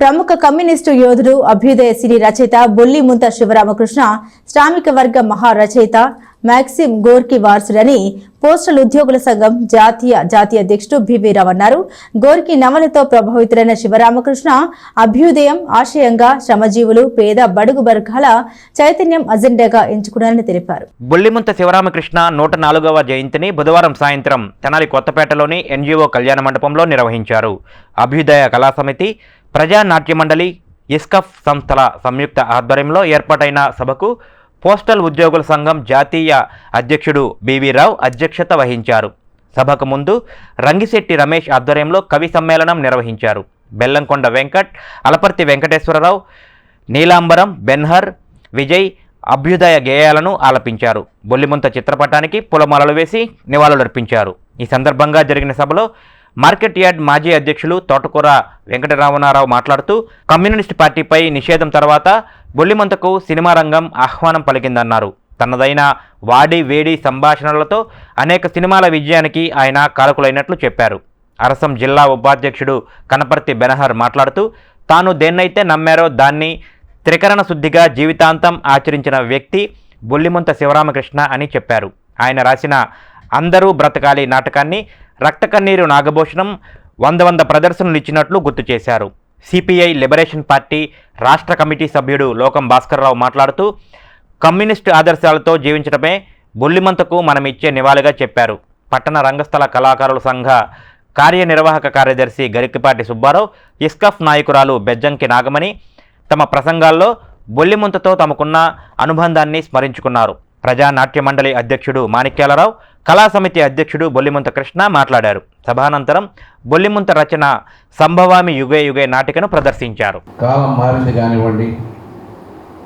ప్రముఖ కమ్యూనిస్టు యోధుడు అభ్యుదయ సిరి రచయిత బొల్లి ముంత శివరామకృష్ణ శ్రామిక వర్గ మహారచయిత మ్యాక్సిమ్ గోర్కి వారసుడని పోస్టల్ ఉద్యోగుల సంఘం జాతీయ జాతీయ అధ్యక్షుడు బివీరావు అన్నారు. గోర్కి నవలతో ప్రభావితులైన శివరామకృష్ణ అభ్యుదయం ఆశయంగా శ్రమజీవులు పేద బడుగు వర్గాల చైతన్యం అజెండాగా ఎంచుకున్నారని తెలిపారు. బుల్లిముంత శివరామకృష్ణ నూట నాలుగవ జయంతిని బుధవారం సాయంత్రం తెనాలి కొత్తపేటలోని ఎన్జిఓ కళ్యాణ మండపంలో నిర్వహించారు. అభ్యుదయ కళా ప్రజా నాట్య మండలి ఇస్కఫ్ సంస్థల సంయుక్త ఆధ్వర్యంలో ఏర్పాటైన సభకు పోస్టల్ ఉద్యోగుల సంఘం జాతీయ అధ్యక్షుడు బివి రావు అధ్యక్షత వహించారు. సభకు ముందు రంగిశెట్టి రమేష్ ఆధ్వర్యంలో కవి సమ్మేళనం నిర్వహించారు. బెల్లంకొండ వెంకట్ అలపర్తి వెంకటేశ్వరరావు నీలాంబరం బెన్హర్ విజయ్ అభ్యుదయ గేయాలను ఆలపించారు. బొల్లిముంత చిత్రపటానికి పులమాలలు వేసి నివాళులర్పించారు. ఈ సందర్భంగా జరిగిన సభలో మార్కెట్ యార్డ్ మాజీ అధ్యక్షులు తోటకూర వెంకటరామనారావు మాట్లాడుతూ కమ్యూనిస్ట్ పార్టీపై నిషేధం తర్వాత బొల్లిమంతకు సినిమా రంగం ఆహ్వానం పలికిందన్నారు. తనదైన వాడి వేడి సంభాషణలతో అనేక సినిమాల విజయానికి ఆయన కారకులైనట్లు చెప్పారు. అరసం జిల్లా ఉపాధ్యక్షుడు కనపర్తి బెనహర్ మాట్లాడుతూ తాను దేన్నైతే నమ్మారో దాన్ని త్రికరణ శుద్ధిగా జీవితాంతం ఆచరించిన వ్యక్తి బొల్లిమంత శివరామకృష్ణ అని చెప్పారు. ఆయన రాసిన అందరూ బ్రతకాలి నాటకాన్ని రక్తకన్నీరు నాగభూషణం వంద వంద ప్రదర్శనలు ఇచ్చినట్లు గుర్తు చేశారు. సిపిఐ లిబరేషన్ పార్టీ రాష్ట్ర కమిటీ సభ్యుడు లోకం భాస్కర్రావు మాట్లాడుతూ కమ్యూనిస్టు ఆదర్శాలతో జీవించడమే బొల్లిమంతకు మనం ఇచ్చే నివాళిగా చెప్పారు. పట్టణ రంగస్థల కళాకారుల సంఘ కార్యనిర్వాహక కార్యదర్శి గరికిపాటి సుబ్బారావు ఇస్కఫ్ నాయకురాలు బెజ్జంకి నాగమణి తమ ప్రసంగాల్లో బొల్లిముంతతో తమకున్న అనుబంధాన్ని స్మరించుకున్నారు. ప్రజానాట్య మండలి అధ్యక్షుడు మాణిక్యాలరావు కళా సమితి అధ్యక్షుడు బొల్లిముంత కృష్ణ మాట్లాడారు. సభానంతరం బొల్లిముంత రచన సంభవామి యుగే యుగే నాటికను ప్రదర్శించారు. కాలం మారింది కానివ్వండి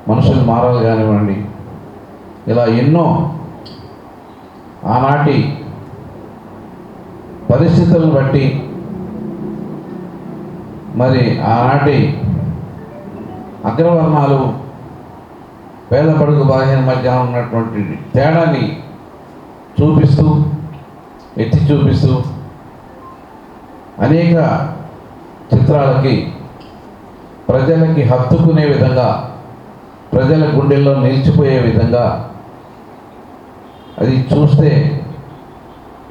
మనుషులు మారాలి కానివ్వండి ఇలా ఎన్నో ఆనాటి పరిస్థితులను బట్టి మరి ఆనాటి అగ్రవర్ణాలు పేద పడుగు బాహ్య మధ్య ఉన్నటువంటి తేడాని చూపిస్తూ ఎత్తి చూపిస్తూ అనేక చిత్రాలకి ప్రజలకి హత్తుకునే విధంగా ప్రజల గుండెల్లో నిలిచిపోయే విధంగా అది చూస్తే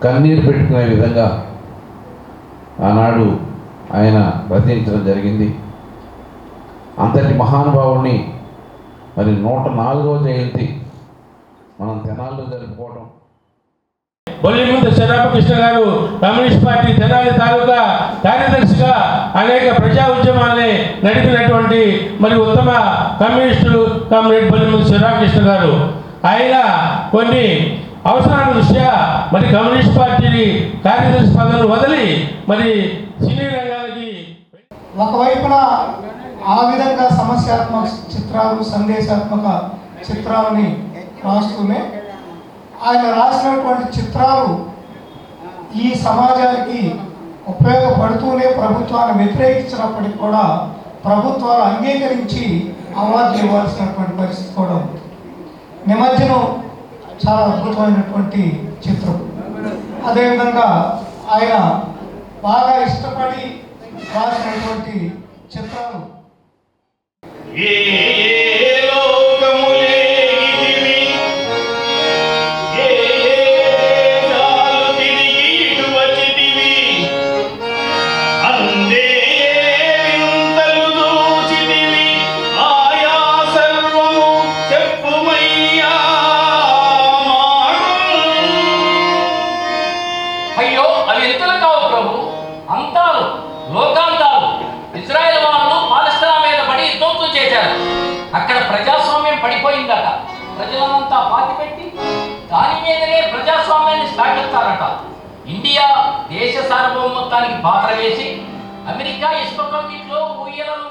కన్నీరు పెట్టుకునే విధంగా ఆనాడు ఆయన రచించడం జరిగింది. అంతటి మహానుభావుణ్ణి మరి నూట నాలుగవ జయంతి మనం తెనాల్లో జరుపుకోవడం బొల్లిముంద శ్రీరామకృష్ణ గారు కమ్యూనిస్ట్ పార్టీ తెనాలి తాలూకా కార్యదర్శిగా అనేక ప్రజా ఉద్యమాల్ని నడిపినటువంటి మరి ఉత్తమ కమ్యూనిస్టులు కామ్రేడ్ బొల్లిముంద శ్రీరామకృష్ణ గారు. ఆయన కొన్ని అవసరాల దృష్ట్యా మరి కమ్యూనిస్ట్ పార్టీని కార్యదర్శి పదవిని వదిలి మరి సినీ రంగానికి ఒకవైపున ఆ విధంగా సమస్యాత్మక చిత్రాలు సందేశాత్మక చిత్రాలని రాస్తూనే ఆయన రాసినటువంటి చిత్రాలు ఈ సమాజానికి ఉపయోగపడుతూనే ప్రభుత్వాన్ని వ్యతిరేకించినప్పటికీ కూడా ప్రభుత్వాలు అంగీకరించి అవార్డు ఇవ్వాల్సినటువంటి పరిస్థితి కూడా ఉంది. నిమజ్జనం చాలా అద్భుతమైనటువంటి చిత్రం. అదేవిధంగా ఆయన బాగా ఇష్టపడి రాసినటువంటి చిత్రాలు Yeah. ప్రజలనంతా పాతిపెట్టి దాని మీదనే ప్రజాస్వామ్యాన్ని స్థాపిస్తారట ఇండియా దేశ సార్వభౌమత్వానికి పాత్ర వేసి అమెరికా ఇసుక కమిటీలో ఊయలను